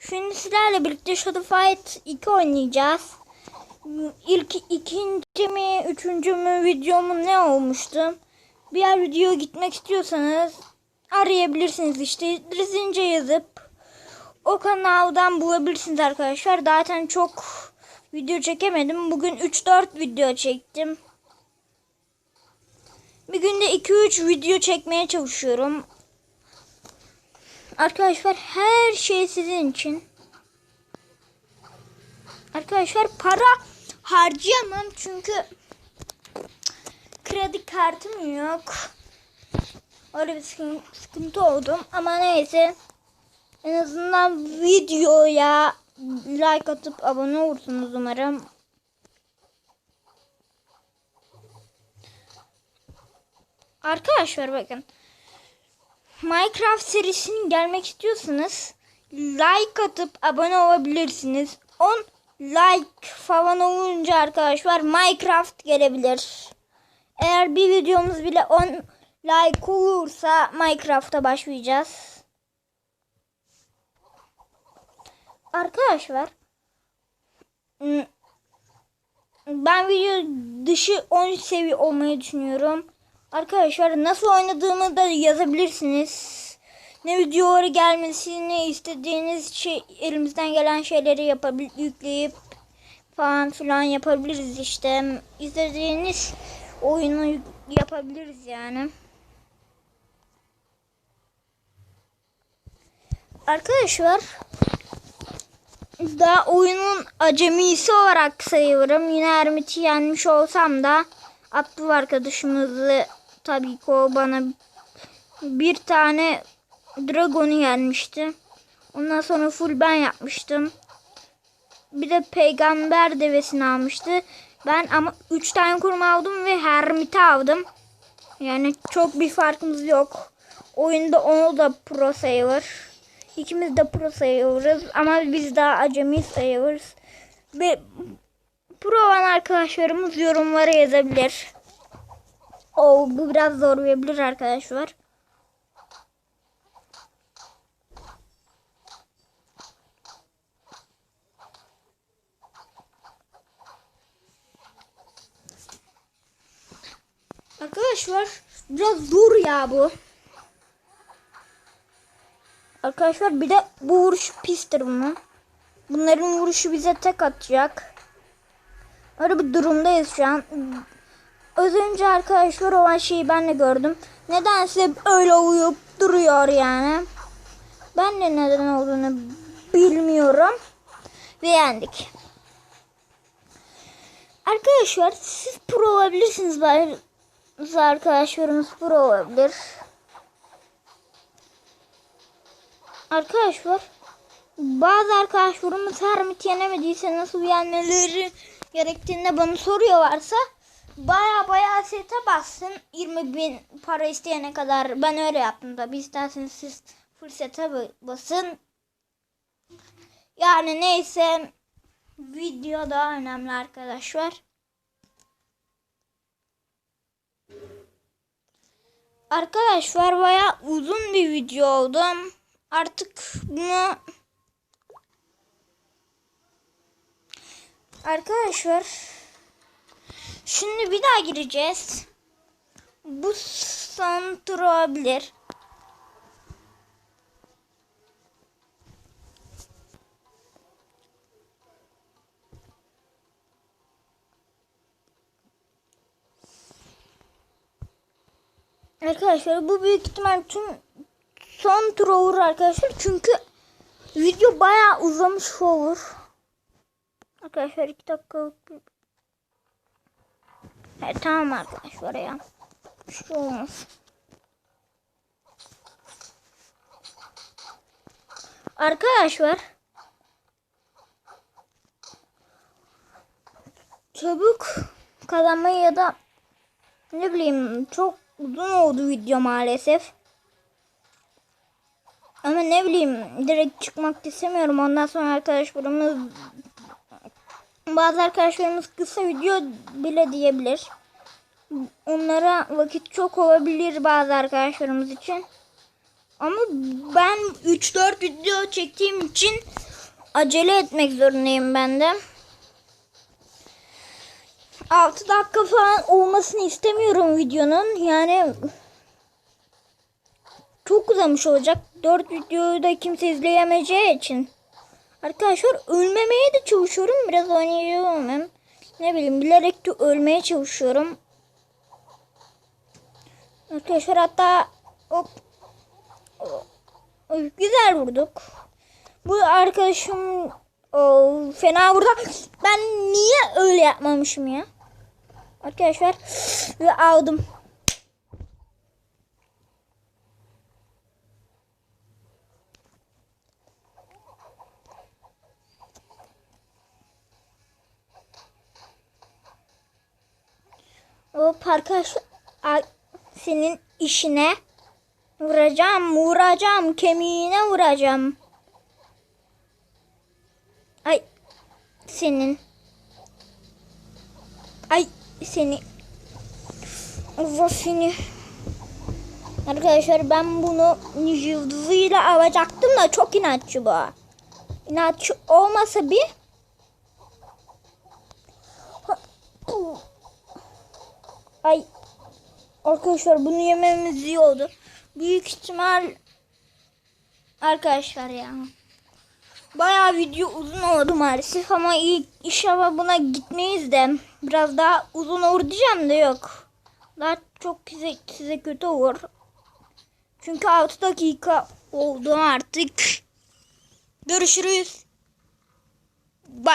Şimdi sizlerle birlikte Shadow Fight 2 oynayacağız. İlk ikinci mi, üçüncü mü videomun ne olmuştu? Bir yer video gitmek istiyorsanız arayabilirsiniz işte Rizince yazıp o kanaldan bulabilirsiniz arkadaşlar. Zaten çok video çekemedim. Bugün 3-4 video çektim. Bir günde 2-3 video çekmeye çalışıyorum. Arkadaşlar her şey sizin için. Arkadaşlar para harcayamam çünkü kredi kartım yok. Öyle bir sıkıntı, sıkıntı oldu ama neyse. En azından videoya like atıp abone olursunuz umarım. Arkadaşlar bakın. Minecraft serisinin gelmek istiyorsanız like atıp abone olabilirsiniz. 10 like falan olunca arkadaşlar Minecraft gelebilir. Eğer bir videomuz bile 10 like olursa Minecraft'a başlayacağız. Arkadaşlar ben video dışı 10 seviye olmayı düşünüyorum. Arkadaşlar nasıl oynadığımı da yazabilirsiniz. Ne videoları gelmesini istediğiniz şey elimizden gelen şeyleri yapabil yükleyip falan filan yapabiliriz işte. İstediğiniz oyunu yapabiliriz yani. Arkadaşlar daha oyunun acemisi olarak sayıyorum. Yine Ermit'i yenmiş olsam da Abdül arkadaşımızı tabii ki o bana bir tane Dragon'u yenmişti. Ondan sonra full ben yapmıştım. Bir de peygamber devesini almıştı. Ben ama 3 tane kurma aldım ve Hermit'i aldım. Yani çok bir farkımız yok. Oyunda onu da pro sayılır. İkimiz de pro sayılırız ama biz daha acemi sayılırız. Ve pro olan arkadaşlarımız yorumlara yazabilir. O bu biraz zorlayabilir arkadaşlar. Arkadaşlar biraz zor ya bu. Arkadaşlar bir de bu vuruş pistir bunun. Bunların vuruşu bize tek atacak. Öyle bir durumdayız şu an. Az önce arkadaşlar olan şeyi ben de gördüm. Nedense öyle uyup duruyor yani. Ben de neden olduğunu bilmiyorum. Ve yendik. Arkadaşlar siz pro olabilirsiniz. Bazı arkadaşlarımız pro olabilir. Arkadaşlar bazı arkadaşlarımız Hermit yenemediyse nasıl yenmeleri gerektiğinde bana soruyorlarsa baya baya sete bassın 20 bin para isteyene kadar. Ben öyle yaptım da isterseniz siz sete basın. Yani neyse video daha önemli arkadaşlar. Arkadaşlar baya uzun bir video oldu artık bunu arkadaşlar Şimdi bir daha gireceğiz. Bu santur olabilir. Arkadaşlar bu büyük ihtimal tüm son tur olur arkadaşlar. Çünkü video bayağı uzamış olur. Arkadaşlar iki dakikalık bir Evet, tamam arkadaşlar ya. Bir şey olmaz. Arkadaşlar. Çabuk kazanmayı ya da ne bileyim çok uzun oldu video maalesef. Ama ne bileyim direkt çıkmak istemiyorum. Ondan sonra arkadaşlarımız bazı arkadaşlarımız kısa video bile diyebilir. Onlara vakit çok olabilir bazı arkadaşlarımız için. Ama ben 3-4 video çektiğim için acele etmek zorundayım ben de. 6 dakika falan olmasını istemiyorum videonun. Yani çok uzamış olacak. 4 videoyu da kimse izleyemeyeceği için. Arkadaşlar ölmemeye de çalışıyorum. Biraz oynayacağım hem. Ne bileyim bilerek de ölmeye çalışıyorum. Arkadaşlar hatta hop. Güzel vurduk. Bu arkadaşım o, fena vurdu. Ben niye öyle yapmamışım ya? Arkadaşlar aldım. Ay, senin işine vuracağım, vuracağım, kemiğine vuracağım. Ay senin. Ay seni. Allah seni. Arkadaşlar ben bunu yıldızıyla alacaktım da çok inatçı bu. İnatçı olmasa bir Ay arkadaşlar bunu yememiz iyi oldu. Büyük ihtimal arkadaşlar ya. Bayağı video uzun oldu maalesef ama iyi, inşallah buna gitmeyiz de biraz daha uzun olur diyeceğim de yok. Daha çok size, size kötü olur. Çünkü 6 dakika oldu artık. Görüşürüz.